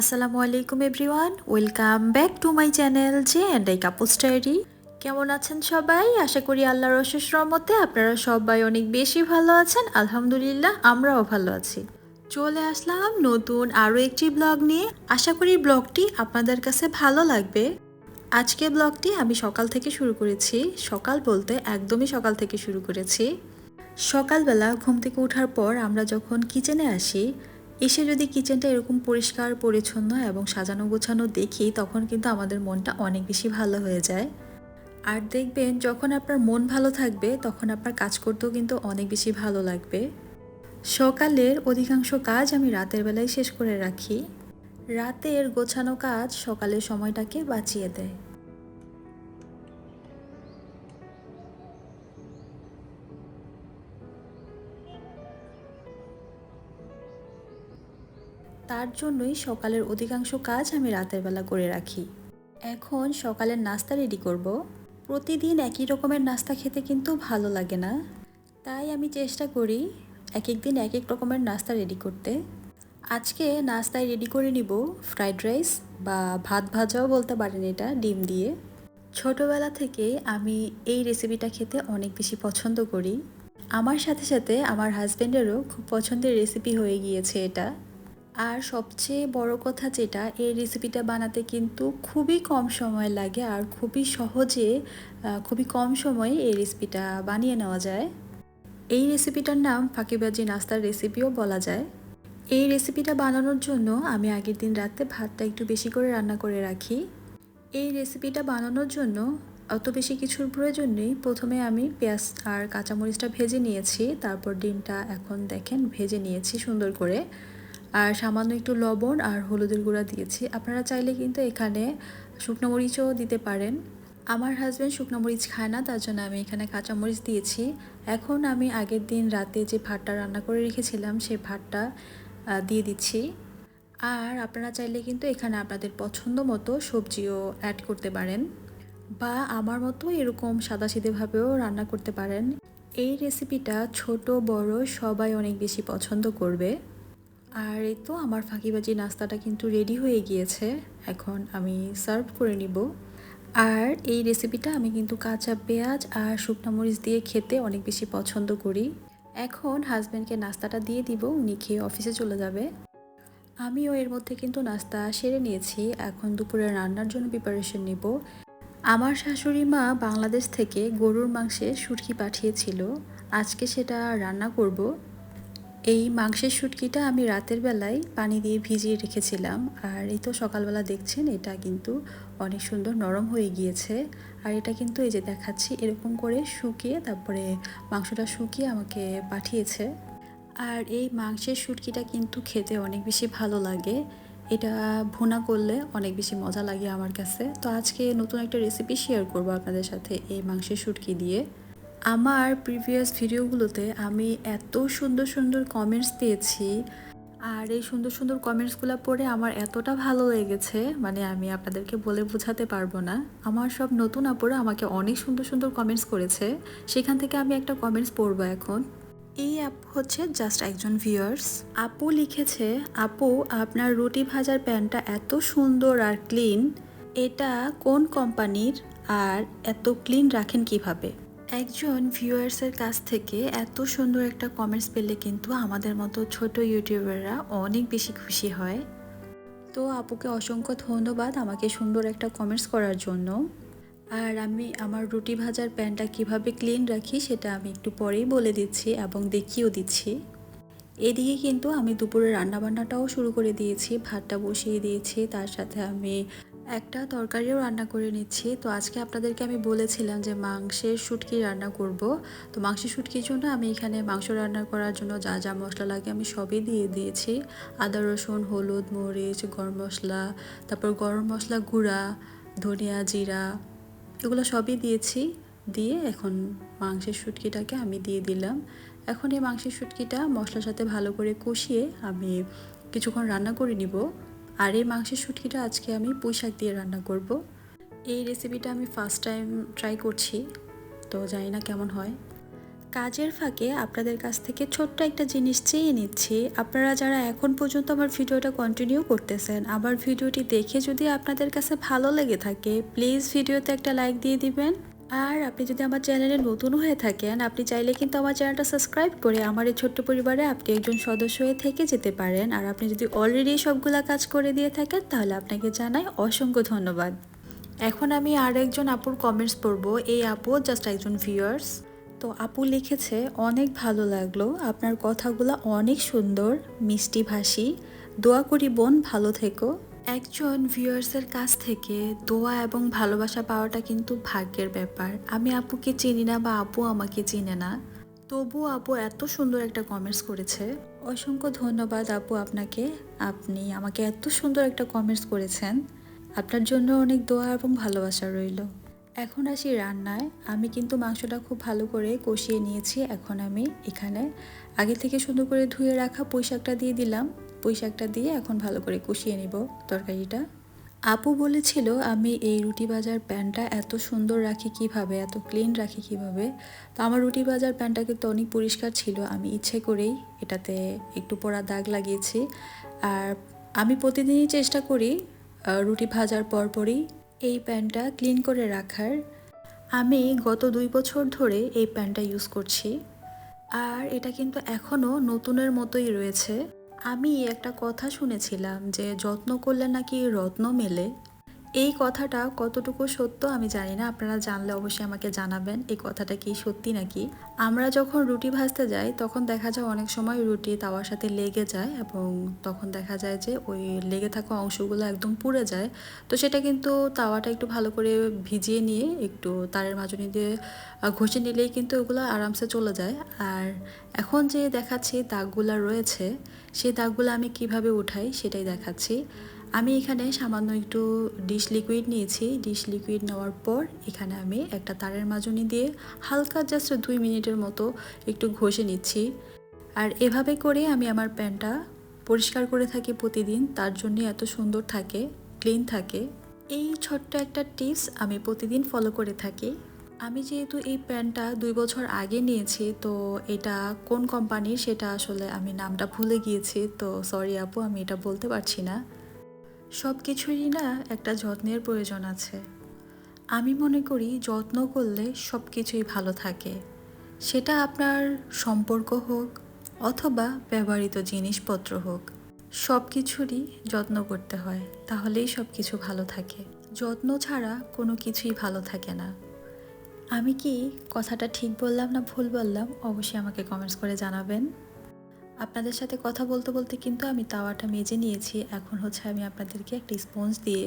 আসসালামু আলাইকুম everyone, welcome back to my channel J and I কাপুস diary. কেমন আছেন সবাই? আশা করি আল্লাহর অশেষ রহমতে আপনারা সবাই অনেক বেশি ভালো আছেন। আলহামদুলিল্লাহ, আমরাও ভালো আছি। চলে আসলাম নতুন আরও একটি ব্লগ নিয়ে। আশা করি ব্লগটি আপনাদের কাছে ভালো লাগবে। আজকে ব্লগটি আমি সকাল থেকে শুরু করেছি। সকাল বলতে একদমই সকাল থেকে শুরু করেছি। সকালবেলা ঘুম থেকে ওঠার পর আমরা যখন কিচেনে আসি এসে যদি কিচেনটা এরকম পরিষ্কার, পরিচ্ছন্ন এবং সাজানো গোছানো দেখি, তখন কিন্তু আমাদের মনটা অনেক বেশি ভালো হয়ে যায়। আর দেখবেন, যখন আপনার মন ভালো থাকবে, তখন আপনার কাজ করতেও কিন্তু অনেক বেশি ভালো লাগবে। সকালের অধিকাংশ কাজ আমি রাতের বেলায় শেষ করে রাখি। রাতের গোছানো কাজ সকালের সময়টাকে বাঁচিয়ে দেয়। তার জন্যই সকালের অধিকাংশ কাজ আমি রাতের বেলা করে রাখি। এখন সকালের নাস্তা রেডি করব। প্রতিদিন একই রকমের নাস্তা খেতে কিন্তু ভালো লাগে না। তাই আমি চেষ্টা করি এক এক দিন এক এক রকমের নাস্তা রেডি করতে। আজকে নাস্তায় রেডি করে নিব ফ্রাইড রাইস বা ভাত ভাজাও বলতে পারেন এটা, ডিম দিয়ে। ছোটবেলা থেকে আমি এই রেসিপিটা খেতে অনেক বেশি পছন্দ করি। আমার সাথে সাথে আমার হাজব্যান্ডেরও খুব পছন্দের রেসিপি হয়ে গিয়েছে এটা। আর সবচেয়ে বড় কথা যেটা, এই রেসিপিটা বানাতে কিন্তু খুবই কম সময় লাগে আর খুবই সহজে খুবই কম সময়ে এই রেসিপিটা বানিয়ে নেওয়া যায়। এই রেসিপিটার নাম ফাঁকিবাজি নাস্তার রেসিপিও বলা যায়। এই রেসিপিটা বানানোর জন্য আমি আগের দিন রাতে ভাতটা একটু বেশি করে রান্না করে রাখি। এই রেসিপিটা বানানোর জন্য অত বেশি কিছুর প্রয়োজন নেই। প্রথমে আমি পেঁয়াজ আর কাঁচামরিচটা ভেজে নিয়েছি, তারপর ডিমটা এখন দেখেন ভেজে নিয়েছি সুন্দর করে। আর সামান্য একটু লবণ আর হলুদের গুঁড়া দিয়েছি। আপনারা চাইলে কিন্তু এখানে শুকনো মরিচও দিতে পারেন। আমার হাজব্যান্ড শুকনো মরিচ খায় না, তার জন্য আমি এখানে কাঁচামরিচ দিয়েছি। এখন আমি আগের দিন রাতে যে ভাতটা রান্না করে রেখেছিলাম সেই ভাতটা দিয়ে দিচ্ছি। আর আপনারা চাইলে কিন্তু এখানে আপনাদের পছন্দ মতো সবজিও অ্যাড করতে পারেন বা আমার মতো এরকম সাদাসিধেভাবেও রান্না করতে পারেন। এই রেসিপিটা ছোট, বড় সবাই অনেক বেশি পছন্দ করবে। আর এই তো আমার ফাঁকিবাজি নাস্তাটা কিন্তু রেডি হয়ে গিয়েছে। এখন আমি সার্ভ করে নিব। আর এই রেসিপিটা আমি কিন্তু কাঁচা পেঁয়াজ আর শুকনো মরিচ দিয়ে খেতে অনেক বেশি পছন্দ করি। এখন হাজব্যান্ডকে নাস্তাটা দিয়ে দিব, উনি খেয়ে অফিসে চলে যাবে। আমিও এর মধ্যে কিন্তু নাস্তা সেরে নিয়েছি। এখন দুপুরে রান্নার জন্য প্রিপারেশন নিব। আমার শাশুড়ি মা বাংলাদেশ থেকে গরুর মাংসের শুটকি পাঠিয়েছিল। আজকে সেটা রান্না করব। এই মাংসের শুটকিটা আমি রাতের বেলায় পানি দিয়ে ভিজিয়ে রেখেছিলাম। আর এই তো সকালবেলা দেখছেন, এটা কিন্তু অনেক সুন্দর নরম হয়ে গিয়েছে। আর এটা কিন্তু এই যে দেখাচ্ছি, এরকম করে শুকিয়ে তারপরে মাংসটা শুকিয়ে আমাকে পাঠিয়েছে। আর এই মাংসের শুটকিটা কিন্তু খেতে অনেক বেশি ভালো লাগে। এটা ভুনা করলে অনেক বেশি মজা লাগে আমার কাছে। তো আজকে নতুন একটা রেসিপি শেয়ার করব আপনাদের সাথে এই মাংসের শুটকি দিয়ে। আমার প্রিভিয়াস ভিডিওগুলোতে আমি এত সুন্দর সুন্দর কমেন্টস পেয়েছি। আর এই সুন্দর সুন্দর কমেন্টসগুলো পড়ে আমার এতটা ভালো লেগেছে মানে আমি আপনাদেরকে বলে বোঝাতে পারব না। আমার সব নতুন আপুরা আমাকে অনেক সুন্দর সুন্দর কমেন্টস করেছে। সেখান থেকে আমি একটা কমেন্টস পড়ব এখন। এই অ্যাপ হচ্ছে জাস্ট একজন ভিউয়ার্স আপু লিখেছে, আপু, আপনার রুটি ভাজার প্যানটা এত সুন্দর আর ক্লিন এটা কোন কোম্পানির আর এত ক্লিন রাখেন কীভাবে? একজন ভিউয়ার্সের কাছ থেকে এত সুন্দর একটা কমেন্টস পেলে কিন্তু আমাদের মতো ছোট ইউটিউবাররা অনেক বেশি খুশি হয়। তো আপুকে অসংখ্য ধন্যবাদ আমাকে সুন্দর একটা কমেন্টস করার জন্য। আর আমি আমার রুটি ভাজার প্যানটা কীভাবে ক্লিন রাখি সেটা আমি একটু পরেই বলে দিচ্ছি এবং দেখিয়েও দিচ্ছি। এদিকে কিন্তু আমি দুপুরে রান্নাবান্নাটাও শুরু করে দিয়েছি, ভাতটা বসিয়ে দিয়েছি, তার সাথে আমি একটা তরকারিও রান্না করে নিচ্ছি। তো আজকে আপনাদেরকে আমি বলেছিলাম যে মাংসের শুটকি রান্না করব। তো মাংসের শুটকির জন্য আমি এখানে মাংস রান্না করার জন্য যা যা মশলা লাগে আমি সবই দিয়ে দিয়েছি। আদা, রসুন, হলুদ, মরিচ, গরম মশলা, তারপর গরম মশলা গুঁড়া, ধনিয়া, জিরা, এগুলো সবই দিয়েছি। দিয়ে এখন মাংসের শুটকিটাকে আমি দিয়ে দিলাম। এখন এই মাংসের শুটকিটা মশলার সাথে ভালো করে কষিয়ে আমি কিছুক্ষণ রান্না করে নিব। আর এই মাংসের শুটকিটা আজকে আমি পুঁই শাক দিয়ে রান্না করব। এই রেসিপিটা আমি ফার্স্ট টাইম ট্রাই করছি, তো জানি না কেমন হয়। কাজের ফাঁকে আপনাদের কাছ থেকে ছোট্ট একটা জিনিস চেয়ে নিচ্ছি। আপনারা যারা এখন পর্যন্ত আমার ভিডিওটা কন্টিনিউ করতেছেন আবার ভিডিওটি দেখে যদি আপনাদের কাছে ভালো লেগে থাকে প্লিজ ভিডিওতে একটা লাইক দিয়ে দিবেন। আর আপনি যদি আমার চ্যানেলে নতুন হয়ে থাকেন, আপনি চাইলে কিন্তু আমার চ্যানেলটা সাবস্ক্রাইব করে আমার এই ছোট্ট পরিবারে আপনি একজন সদস্য হয়ে থেকে যেতে পারেন। আর আপনি যদি অলরেডি সবগুলা কাজ করে দিয়ে থাকেন, তাহলে আপনাকে জানাই অসংখ্য ধন্যবাদ। এখন আমি আর একজন আপুর কমেন্টস পড়ব। এই আপু জাস্ট একজন ভিউয়ার্স তো আপু লিখেছে, অনেক ভালো লাগল। আপনার কথাগুলো অনেক সুন্দর, মিষ্টি ভাষী। দোয়া করি বোন, ভালো থেকো। একজন ভিউয়ার্সের কাছ থেকে দোয়া এবং ভালোবাসা পাওয়াটা কিন্তু ভাগ্যের ব্যাপার। আমি আপুকে চিনি না বা আপু আমাকে চিনে না। তবু আপু এত সুন্দর একটা কমেন্টস করেছে। অসংখ্য ধন্যবাদ আপু আপনাকে। আপনি আমাকে এত সুন্দর একটা কমেন্টস করেছেন। আপনার জন্য অনেক দোয়া এবং ভালোবাসা রইল। এখন আসি রান্নায়। আমি কিন্তু মাংসটা খুব ভালো করে কষিয়ে নিয়েছি। এখন আমি এখানে আগে থেকে সুন্দর করে ধুয়ে রাখা পুঁই শাকটা দিয়ে দিলাম। পুঁই শাকটা দিয়ে এখন ভালো করে কষিয়ে নিব তরকারিটা। আপু বলেছিল, আমি এই রুটি বাজার প্যানটা এত সুন্দর রাখি কীভাবে? এত ক্লিন রাখি কীভাবে? তো আমার রুটি বাজার প্যানটা কিন্তু অনেক পরিষ্কার ছিল। আমি ইচ্ছে করেই এটাতে একটু পোড়া দাগ লাগিয়েছি। আর আমি প্রতিদিনই চেষ্টা করি রুটি ভাজার পরপরই এই প্যানটা ক্লিন করে রাখার। আমি গত দুই বছর ধরে এই প্যানটা ইউজ করছি। আর এটা কিন্তু এখনও নতুনের মতোই রয়েছে। আমি একটা কথা শুনেছিলাম যে যত্ন করলে নাকি রত্ন মেলে। এই কথাটা কতটুকু সত্য আমি জানি না। আপনারা জানলে অবশ্যই আমাকে জানাবেন এই কথাটা কি সত্যি নাকি। আমরা যখন রুটি ভাজতে যাই, তখন দেখা যায় অনেক সময় রুটি তাওয়ার সাথে লেগে যায় এবং তখন দেখা যায় যে ওই লেগে থাকা অংশগুলো একদম পুড়ে যায়। তো সেটা কিন্তু তাওয়াটা একটু ভালো করে ভিজিয়ে নিয়ে একটু তারের মাজনি দিয়ে ঘষে নিলেই কিন্তু ওগুলো আরামসে চলে যায়। আর এখন যে দেখাচ্ছি দাগগুলো রয়েছে, সেই দাগগুলো আমি কীভাবে উঠাই সেটাই দেখাচ্ছি। আমি এখানে সামান্য একটু ডিশ লিকুইড নিয়েছি। ডিশ লিকুইড নেওয়ার পর এখানে আমি একটা তারের মাজনি দিয়ে হালকা জাস্ট দুই মিনিটের মতো একটু ঘষে নিচ্ছি। আর এভাবে করে আমি আমার প্যানটা পরিষ্কার করে থাকি প্রতিদিন। তার জন্য এত সুন্দর থাকে ক্লিন থাকে। এই ছোট্ট একটা টিপস আমি প্রতিদিন ফলো করে থাকি। আমি যেহেতু এই প্যান্টটা দুই বছর আগে নিয়েছি, তো এটা কোন কোম্পানির সেটা আসলে আমি নামটা ভুলে গিয়েছি। তো সরি আপু, আমি এটা বলতে পারছি না। সব কিছুরই না একটা যত্নের প্রয়োজন আছে। আমি মনে করি যত্ন করলে সব কিছুই ভালো থাকে। সেটা আপনার সম্পর্ক হোক অথবা ব্যবহৃত জিনিসপত্র হোক, সব কিছুরই যত্ন করতে হয়, তাহলেই সব কিছু ভালো থাকে। যত্ন ছাড়া কোনো কিছুই ভালো থাকে না। আমি কি কথাটা ঠিক বললাম না ভুল বললাম? অবশ্যই আমাকে কমেন্টস করে জানাবেন। আপনাদের সাথে কথা বলতে বলতে কিন্তু আমি তাওয়াটা মেজে নিয়েছি। এখন হচ্ছে আমি আপনাদেরকে একটা স্পঞ্জ দিয়ে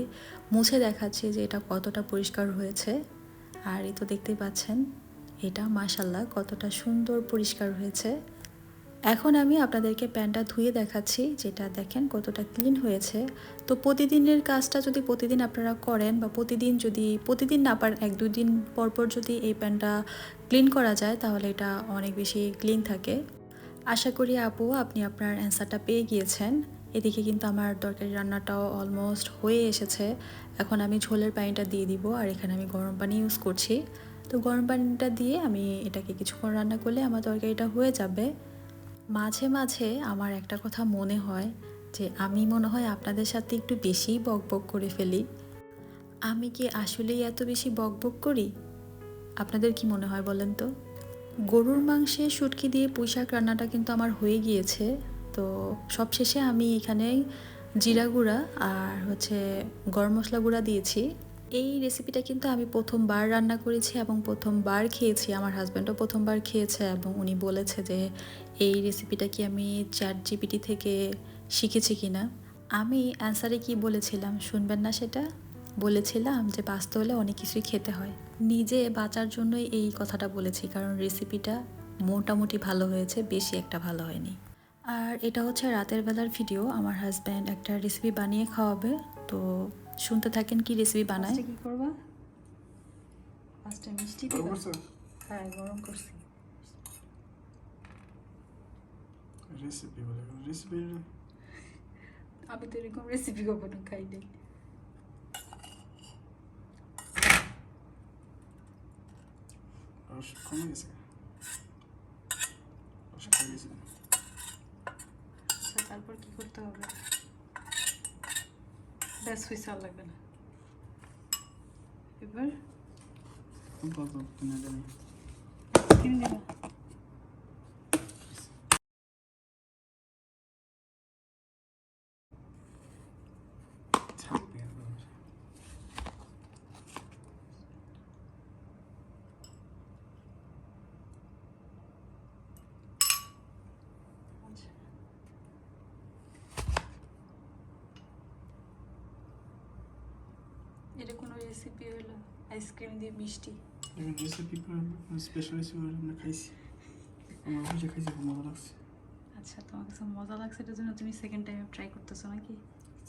মুছে দেখাচ্ছি যে এটা কতটা পরিষ্কার হয়েছে। আর এই তো দেখতেই পাচ্ছেন, এটা মাশাল্লাহ কতটা সুন্দর পরিষ্কার হয়েছে। এখন আমি আপনাদেরকে প্যানটা ধুয়ে দেখাচ্ছি, যেটা দেখেন কতটা ক্লিন হয়েছে। তো প্রতিদিনের কাজটা যদি প্রতিদিন আপনারা করেন বা প্রতিদিন যদি, প্রতিদিন না পারেন, এক দুই দিন পর পর যদি এই প্যানটা ক্লিন করা যায়, তাহলে এটা অনেক বেশি ক্লিন থাকে। আশা করি আপু, আপনি আপনার অ্যান্সারটা পেয়ে গিয়েছেন। এদিকে কিন্তু আমার তরকারি রান্নাটাও অলমোস্ট হয়ে এসেছে। এখন আমি ঝোলের পানিটা দিয়ে দিব আর এখানে আমি গরম পানি ইউজ করছি। তো গরম পানিটা দিয়ে আমি এটাকে কিছুক্ষণ রান্না করলে আমার তরকারিটা হয়ে যাবে। মাঝে মাঝে আমার একটা কথা মনে হয় যে আমি মনে হয় আপনাদের সাথে একটু বেশিই বকবক করে ফেলি। আমি কি আসলেই এত বেশি বকবক করি? আপনাদের কি মনে হয় বলেন তো? গরুর মাংসে শুটকি দিয়ে পুঁইশাক রান্নাটা কিন্তু আমার হয়ে গিয়েছে। তো সবশেষে আমি এখানে জিরা গুঁড়া আর হচ্ছে গরম মশলা গুঁড়া দিয়েছি। এই রেসিপিটা কিন্তু আমি প্রথমবার রান্না করেছি এবং প্রথমবার খেয়েছি। আমার হাজব্যান্ডও প্রথমবার খেয়েছে এবং উনি বলেছে যে, এই রেসিপিটা কি আমি চ্যাট জিপিটি থেকে শিখেছি কিনা? আমি অ্যান্সারে কি বলেছিলাম? শুনবেন না সেটা? বলেছিলাম যে বাঁচতে হলে অনেক কিছুই খেতে হয়। নিজে বাঁচার জন্যই এই কথাটা বলেছি কারণ রেসিপিটা মোটামুটি ভালো হয়েছে বেশি একটা ভালো হয়নি। আর এটা হচ্ছে রাতের বেলার ভিডিও আমার হাজব্যান্ড একটা রেসিপি বানিয়ে খাওয়াবে। তো শুনতে থাকেন কি রেসিপি বানায়। কি করবা? মিষ্টি হ্যাঁ গরম করছি। রেসিপি বলে রেসিপি আমি তো এরকম রেসিপি কখনো খাই নাই কমে গেছে কষ্ট হয়ে গেছে তারপর কি করতে হবে ব্যাস হয়েছে আর লাগবে না এবার কিনে দিবা থাকবে আর বাবা। আচ্ছা এটা কোনো রেসিপি হলো আইসক্রিম দিয়ে মিষ্টি। রেসিপি স্পেশাল রেসিপি আমরা খাইছি। আমার বুঝে খাইছি খুব মজা লাগছে। আচ্ছা তোমার কাছে মজা লাগছে এটার জন্য তুমি সেকেন্ড টাইম ট্রাই করতেছো নাকি?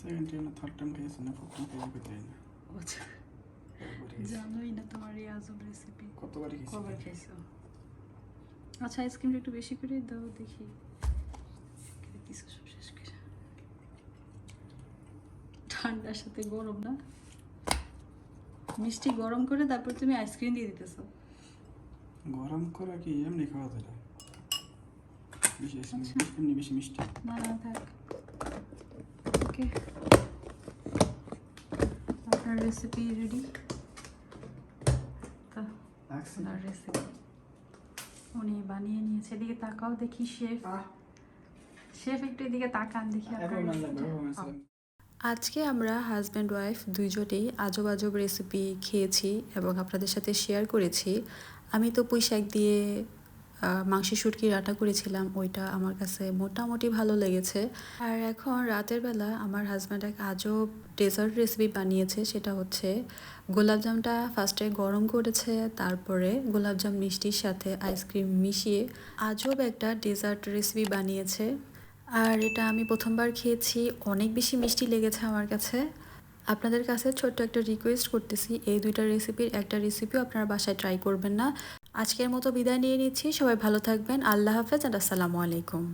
সেকেন্ড টাইম না থার্ড টাইম খাইছি না প্রথম খাইছি করতে না আচ্ছা। জানোই না তোমার এই আজব রেসিপি কতবারই খাইছি কবার খাইছো? আচ্ছা আইসক্রিমটা একটু বেশি করে দাও দেখি। খেয়ে সব শেষ করে। ঠান্ডার সাথে গরম না? মিষ্টি গরম করে তারপর তুমি আইসক্রিম দিয়ে দিতেছো। গরম করা কি? এমনি খাওয়া যায় না। বেশি আচ্ছা। এমনি বেশি মিষ্টি। না না থাক। ওকে। আপনার রেসিপি রেডি আপনার রেসিপি উনি বানিয়ে নিয়েছে। এদিকে তাকাও দেখি শেফ। শেফ একটু এদিকে তাকান দেখি আপনার আজকে আমরা হাজব্যান্ড ওয়াইফ দুইজনেই আজব আজব রেসিপি খেয়েছি এবং আপনাদের সাথে শেয়ার করেছি। আমি তো পুঁই শাক দিয়ে মাংসের শুটকি রান্না করেছিলাম, ওইটা আমার কাছে মোটামুটি ভালো লেগেছে। আর এখন রাতের বেলা আমার হাজব্যান্ড এক আজব ডেজার্ট রেসিপি বানিয়েছে, সেটা হচ্ছে গোলাপজামটা ফার্স্টে গরম করেছে, তারপরে গোলাপজাম মিষ্টির সাথে আইসক্রিম মিশিয়ে আজব একটা ডেজার্ট রেসিপি বানিয়েছে। আর এটা আমি প্রথমবার খেয়েছি, অনেক বেশি মিষ্টি লেগেছে আমার কাছে। আপনাদের কাছে ছোট্ট একটা রিকোয়েস্ট করতেছি, এই দুইটা রেসিপির একটা রেসিপিও আপনারা বাসায় ট্রাই করবেন না। আজকের মতো বিদায় নিয়ে নিচ্ছি, সবাই ভালো থাকবেন, আল্লাহ হাফেজ আর আসসালামু আলাইকুম।